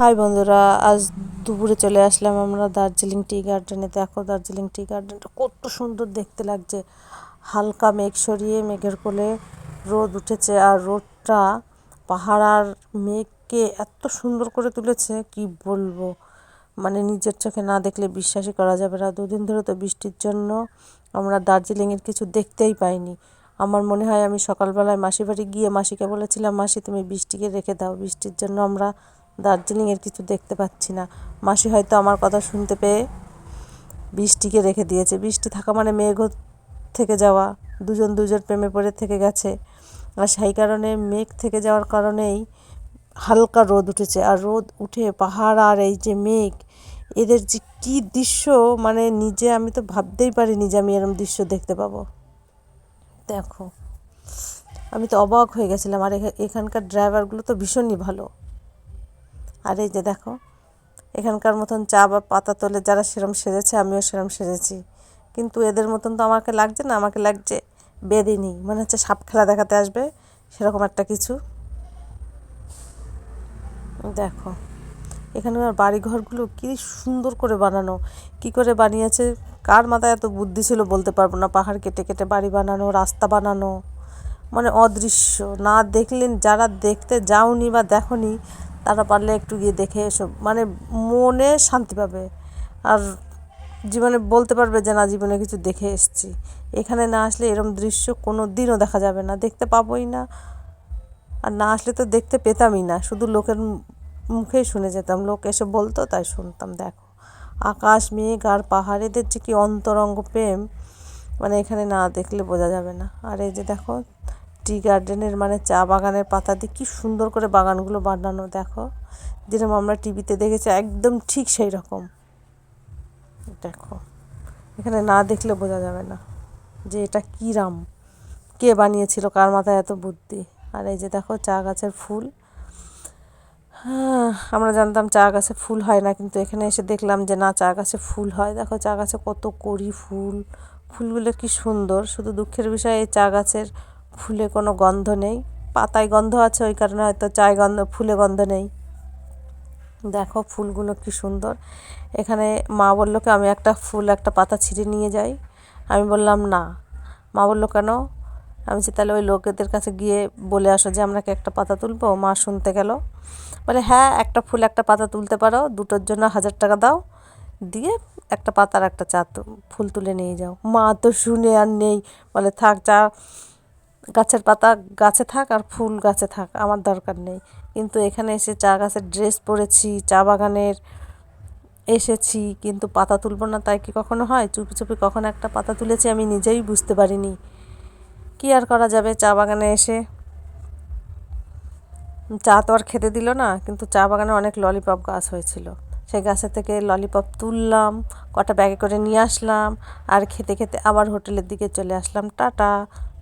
High বন্ধুরা, আজ দুপুরে চলে আসলাম আমরা দার্জিলিং টি গার্ডেনে। দেখো দার্জিলিং টি গার্ডেনটা কত সুন্দর দেখতে লাগছে। হালকা মেঘ সরিয়ে মেঘের কোলে রোদ উঠেছে আর রোদটা পাহাড় আর মেঘকে এত সুন্দর করে তুলেছে, কি বলব? মানে নিজের চোখে না দেখলে বিশ্বাসই করা যাবে না। দুদিন ধরে তো বৃষ্টির জন্য আমরা দার্জিলিংয়ের কিছু দেখতেই পাইনি। আমার মনে হয় আমি সকালবেলায় মাসি বাড়ি গিয়ে মাসিকে বলেছিলাম, মাসি তুমি বৃষ্টিকে রেখে দাও। বৃষ্টির জন্য আমরা দার্জিলিংয়ের কিছু দেখতে পাচ্ছি না। মাসি হয়তো আমার কথা শুনতে পেয়ে বৃষ্টিকে রেখে দিয়েছে। বৃষ্টি থাকা মানে মেঘ থেকে যাওয়া। দুজন দুজন প্রেমে পড়ে থেকে গেছে। আর সেই কারণে মেঘ থেকে যাওয়ার কারণেই হালকা রোদ উঠেছে। আর রোদ উঠে পাহাড় আর এই যে মেঘ, এদের যে কী দৃশ্য মানে নিজে আমি তো ভাবতেই পারিনি যে আমি এরম দৃশ্য দেখতে পাবো। দেখো, আমি তো অবাক হয়ে গেছিলাম। আর এখানকার ড্রাইভারগুলো তো ভীষণই ভালো। আর এই যে দেখো, এখানকার মতন চা বা পাতা তোলে যারা সেরম সেজেছে, আমিও সেরম সেজেছি। কিন্তু এদের মতন তো আমাকে লাগছে না, আমাকে লাগছে বেদিনী। মনে হচ্ছে সাপ খেলা দেখাতে আসবে, সেরকম একটা কিছু। দেখো, এখানে বাড়িঘরগুলো কী সুন্দর করে বানানো। কি করে বানিয়েছে, কার মাথায় এত বুদ্ধি ছিল বলতে পারব না। পাহাড় কেটে কেটে বাড়ি বানানো, রাস্তা বানানো। মানে অদৃশ্য। না দেখলেন যারা দেখতে যাওনি বা দেখনি তারা পারলে একটু গিয়ে দেখে এসো মানে মনে শান্তি পাবে। আর জীবনে বলতে পারবে যে, না, জীবনে কিছু দেখে এসছি। এখানে না আসলে এরম দৃশ্য কোনো দিনও দেখা যাবে না। দেখতে পাবোই না। আর না আসলে তো দেখতে পেতামই না। শুধু লোকের মুখেই শুনে যেতাম। লোক এসে বলতো, তাই শুনতাম, দেখো, আকাশ, মেঘ আর পাহাড়েদের যে কি অন্তরঙ্গ প্রেম মানে এখানে না দেখলে বোঝা যাবে না। আর এই যে দেখো টি গার্ডেনের মানে চা বাগানের পাতা দিয়ে কী সুন্দর করে বাগানগুলো বানানো, দেখো। যেরকম আমরা টিভিতে দেখেছি, একদম ঠিক সেই রকম দেখো, এখানে না দেখলে বোঝা যাবে না যে এটা কী রাম, কে বানিয়েছিল, কার মাথায় এত বুদ্ধি। আর এই যে দেখো, চা গাছের ফুল। হ্যাঁ আমরা জানতাম চা গাছে ফুল হয় না, কিন্তু এখানে এসে দেখলাম যে না, চা গাছে ফুল হয়। দেখো, চা গাছে কত করি ফুল। ফুলগুলো কি সুন্দর। শুধু দুঃখের বিষয়, এই চা গাছের ফুলে কোনো গন্ধ নেই। পাতায় গন্ধ আছে, ওই কারণে হয়তো চায় গন্ধ, ফুলে গন্ধ নেই। দেখো ফুলগুলো কি সুন্দর। এখানে মা বলল কি আমি একটা ফুল, একটা পাতা ছিঁড়ে নিয়ে যাই। আমি বললাম, না। মা বলল, কেন? আমি তাহলে ওই লোকেদের কাছে গিয়ে বলে আসো যে, আমরা কি একটা পাতা তুলবো? মা শুনতে গেল। বলে হ্যাঁ একটা ফুল, একটা পাতা তুলতে পারো। দুটোর জন্য হাজার টাকা দাও। দিয়ে একটা পাতার একটা চা ফুল তুলে নিয়ে যাও। মা তো শুনে আর নেই। বলে, থাক চা গাছের পাতা গাছে থাক আর ফুল গাছে থাক, আমার দরকার নেই। কিন্তু এখানে এসে চা গাছের ড্রেস পরেছি, চা বাগানের এসেছি, কিন্তু পাতা তুলব না, তাই কি কখনো হয়? চুপি চুপি কখনো একটা পাতা তুলেছি আমি নিজেই বুঝতে পারিনি। কী আর করা যাবে চা বাগানে এসে? চা তো আর খেতে দিল না, কিন্তু চা বাগানে অনেক ললিপপ গাছ হয়েছিল। সেই গাছের থেকে ললিপপ তুললাম, কটা ব্যাগে করে নিয়ে আসলাম, আর খেতে খেতে আবার হোটেলের দিকে চলে আসলাম। টাটা!